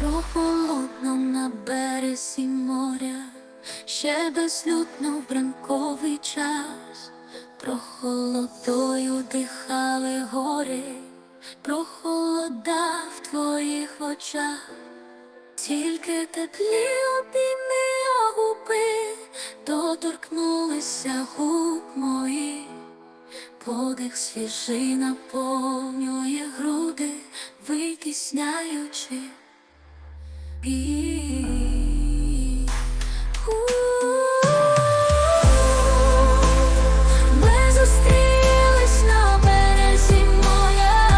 Прохолодно на березі моря, ще безлюдно в ранковий час, прохолодою дихали гори, прохолода в твоїх очах, тільки теплі обійми Подих свіжий наповнює груди, витісняючи біль. Ми на березі моря,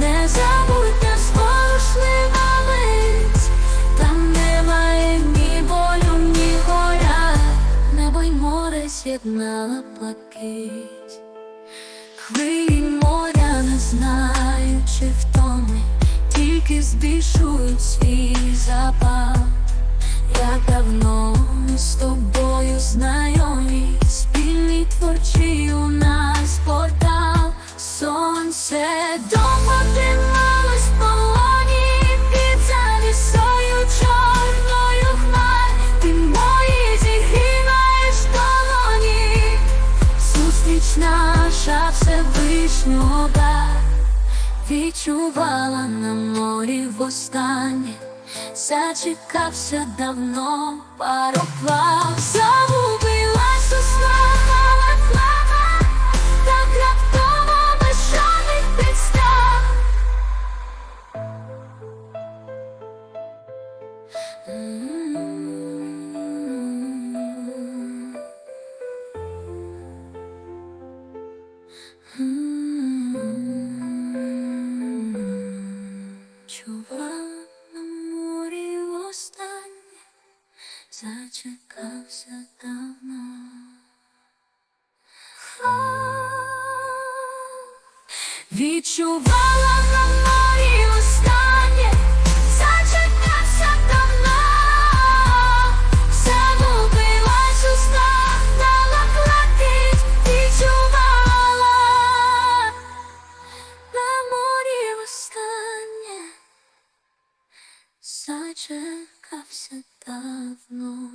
незабутня зворушлива мить, там немає ні болю, ні горя, небо море з'єднала плакить. Хвилі моря, не знаючи втоми, тільки збільшують свій запах. Як давно ми з тобою знайомі, спільний творчий у нас портал, сонце дома трималось в полоні, під завісою чорною хмар, ти мої зігріваєш долоні. Зустріч наша Всевишнього Відчувала на морі востаннє. Зачекався давно пароплав Загубилась у снах плава Так раптово без жодних підстав. М. Чувала на морі востаннє, зачекався давно. Відчувала Плакався давно.